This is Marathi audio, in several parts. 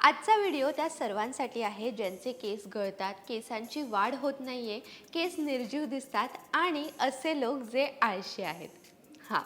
आजचा व्हिडिओ त्या सर्वांसाठी आहे ज्यांचे केस गळतात केसांची वाढ होत नाहीये केस निर्जीव दिसतात आणि असे लोक जे आळशी आहेत. हां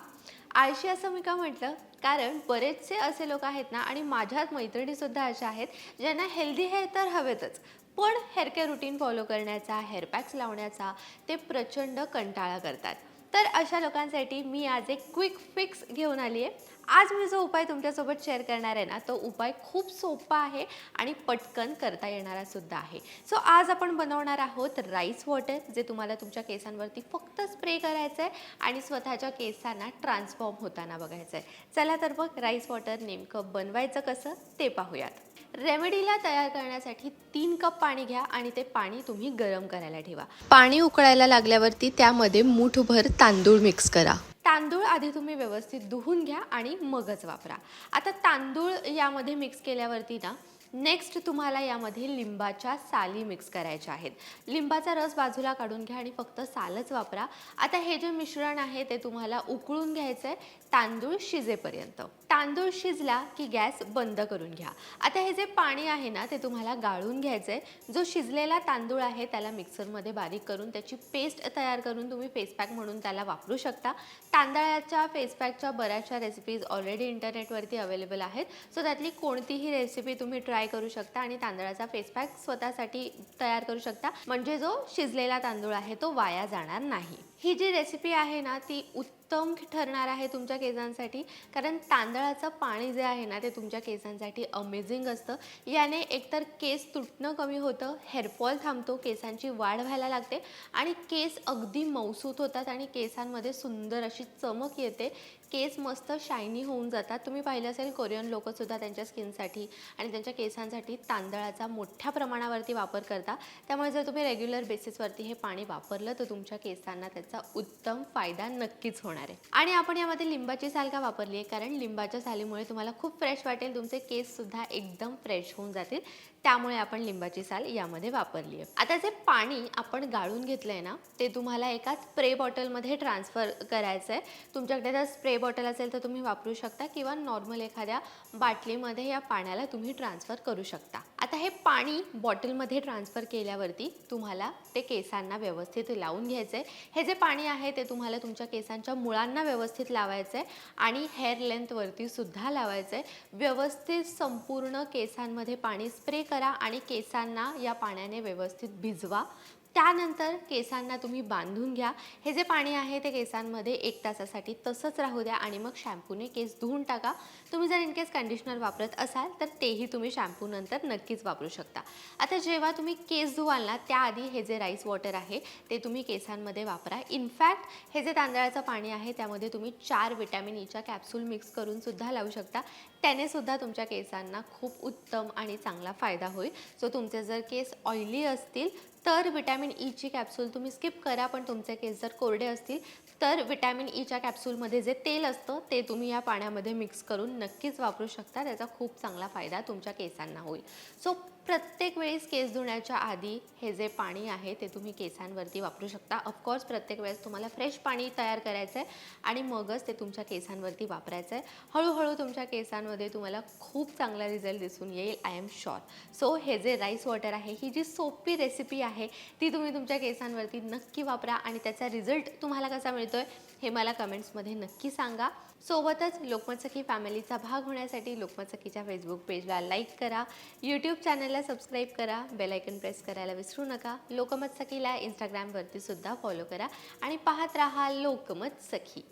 आळशी असं मी का म्हटलं? कारण बरेचसे असे लोक आहेत ना आणि माझ्याच मैत्रिणीसुद्धा अशा आहेत ज्यांना हेल्दी हेअर तर हवेतच पण हेअर केअर रुटीन फॉलो करण्याचा हेअर पॅक्स लावण्याचा ते प्रचंड कंटाळा करतात. तर अशा लोकांसाठी मी आज एक क्विक फिक्स घेऊन आली आहे आज मी जो उपाय तुमच्यासोबत शेअर करणार आहे ना तो उपाय खूप सोपा आहे आणि पटकन करता येणारा सुद्धा आहे. सो आज आपण बनवणार आहोत राईस वॉटर जे तुम्हाला तुमच्या केसांवरती फक्त स्प्रे करायचं आहे आणि स्वतःच्या केसांना ट्रान्सफॉर्म होताना बघायचं आहे चला तर मग राईस वॉटर नेमकं बनवायचं कसं ते पाहूयात. रेमेडीला तयार करण्यासाठी तीन कप पाणी घ्या आणि ते पाणी तुम्ही गरम करायला ठेवा. पाणी उकळायला लागल्यावरती त्यामध्ये मूठभर तांदूळ मिक्स करा. तांदूळ आधी तुम्ही व्यवस्थित धुवून घ्या आणि मगच वापरा. आता तांदूळ यामध्ये मिक्स केल्यावरती ना नेक्स्ट तुम्हाला यामध्ये लिंबाच्या साली मिक्स करायच्या आहेत. लिंबाचा रस बाजूला काढून घ्या आणि फक्त सालच वापरा. आता हे जे मिश्रण आहे ते तुम्हाला उकळून घ्यायचं आहे तांदूळ शिजेपर्यंत. तांदूळ शिजला की गॅस बंद करून घ्या. आता हे जे पाणी आहे ना ते तुम्हाला गाळून घ्यायचं आहे जो शिजलेला तांदूळ आहे त्याला मिक्सरमध्ये बारीक करून त्याची पेस्ट तयार करून तुम्ही फेस पॅक म्हणून त्याला वापरू शकता. तांदळाच्या फेसपॅकच्या बऱ्याचशा रेसिपीज ऑलरेडी इंटरनेटवरती अवेलेबल आहेत. सो त्यातली कोणतीही रेसिपी तुम्ही ट्राय करू शकता आणि तांदळाचा फेस पॅक स्वतःसाठी तयार करू शकता. म्हणजे जो शिजलेला तांदूळ आहे तो वाया जाणार नाही. ही जी रेसिपी आहे ना ती उत्तम ठरणार आहे तुमच्या केसांसाठी. कारण तांदळाचं पाणी जे आहे ना ते तुमच्या केसांसाठी अमेझिंग असतं. याने एकतर केस तुटणं कमी होतं हेअरफॉल थांबतो केसांची वाढ व्हायला लागते आणि केस अगदी मौसूत होतात आणि केसांमध्ये सुंदर अशी चमक येते. केस मस्त शायनी होऊन जातात. तुम्ही पाहिलं असेल कोरियन लोकंसुद्धा त्यांच्या स्किनसाठी आणि त्यांच्या केसांसाठी तांदळाचा मोठ्या प्रमाणावरती वापर करता त्यामुळे जर तुम्ही रेग्युलर बेसिसवरती हे पाणी वापरलं तर तुमच्या केसांना त्याचा उत्तम फायदा नक्कीच होणार आहे. आणि आपण यामध्ये लिंबाची साल का वापरली आहे कारण लिंबाच्या सालीमुळे तुम्हाला खूप फ्रेश वाटेल तुमचे केससुद्धा एकदम फ्रेश होऊन जातील. त्यामुळे आपण लिंबाची साल यामध्ये वापरली आहे. आता जे पाणी आपण गाळून घेतलं आहे ना ते तुम्हाला एका स्प्रे बॉटलमध्ये ट्रान्सफर करायचं आहे तुमच्याकडे जर स्प्रे बॉटल असेल तर तुम्ही वापरू शकता किंवा नॉर्मल एखाद्या बाटलीमध्ये या पाण्याला तुम्ही ट्रान्सफर करू शकता. आता हे पाणी बॉटलमध्ये ट्रान्सफर केल्यावरती तुम्हाला ते केसांना व्यवस्थित लावून घ्यायचं आहे. हे जे पाणी आहे ते तुम्हाला तुमच्या केसांच्या मुळांना व्यवस्थित लावायचं आहे आणि हेअर लेंथवरती सुद्धा लावायचं आहे. व्यवस्थित संपूर्ण केसांमध्ये पाणी स्प्रे करा आणि केसांना या पाण्याने व्यवस्थित भिजवा. त्यानंतर केसांना तुम्ही बांधून घ्या. हे जे पाणी आहे ते केसांमध्ये एक तासासाठी तसंच राहू द्या आणि मग शॅम्पूने केस धुवून टाका. तुम्ही जर इनकेस कंडिशनर वापरत असाल तर तेही तुम्ही शॅम्पूनंतर नक्कीच वापरू शकता. आता जेव्हा तुम्ही केस धुवाल ना त्याआधी हे जे राईस वॉटर आहे ते तुम्ही केसांमध्ये वापरा. इनफॅक्ट हे जे तांदळाचं पाणी आहे त्यामध्ये तुम्ही चार विटॅमिन ईच्या e कॅप्सूल मिक्स करूनसुद्धा लावू शकता. त्याने सुद्धा तुमच्या केसांना खूप उत्तम आणि चांगला फायदा होईल. सो तुमचे जर केस ऑइली असतील तर विटॅमिन ईची e कॅप्सूल तुम्ही स्किप करा पण तुमचे केस जर कोरडे असतील तर विटॅमिन e ईच्या कॅप्सूलमध्ये जे तेल असतं ते तुम्ही या पाण्यामध्ये मिक्स करून नक्कीच वापरू शकता. त्याचा खूप चांगला फायदा तुमच्या केसांना होईल. सो प्रत्येक वेळेस केस धुण्याच्या आधी हे जे पाणी आहे ते तुम्ही केसांवरती वापरू शकता. ऑफकोर्स प्रत्येक वेळेस तुम्हाला फ्रेश पाणी तयार करायचं आहे आणि मगच ते तुमच्या केसांवरती वापरायचं आहे हळूहळू तुमच्या केसांमध्ये तुम्हाला खूप चांगला रिझल्ट दिसून येईल आय एम शॉर सो हे जे राईस वॉटर आहे ही जी सोपी रेसिपी आहे ती तुम्ही तुमच्या केसांवरती नक्की वापरा आणि त्याचा रिझल्ट तुम्हाला कसा मिळतो आहे हे मला कमेंट्समध्ये नक्की सांगा. सोबतच लोकमत सखी फॅमिलीचा भाग होण्यासाठी लोकमत सखीच्या फेसबुक पेजला लाईक करा. यूट्यूब चॅनल चॅनलला सबस्क्राईब करा बेलायकन प्रेस करायला विसरू नका. लोकमत सखीला इंस्टाग्रामवरती सुद्धा फॉलो करा आणि पाहत राहा लोकमत सखी.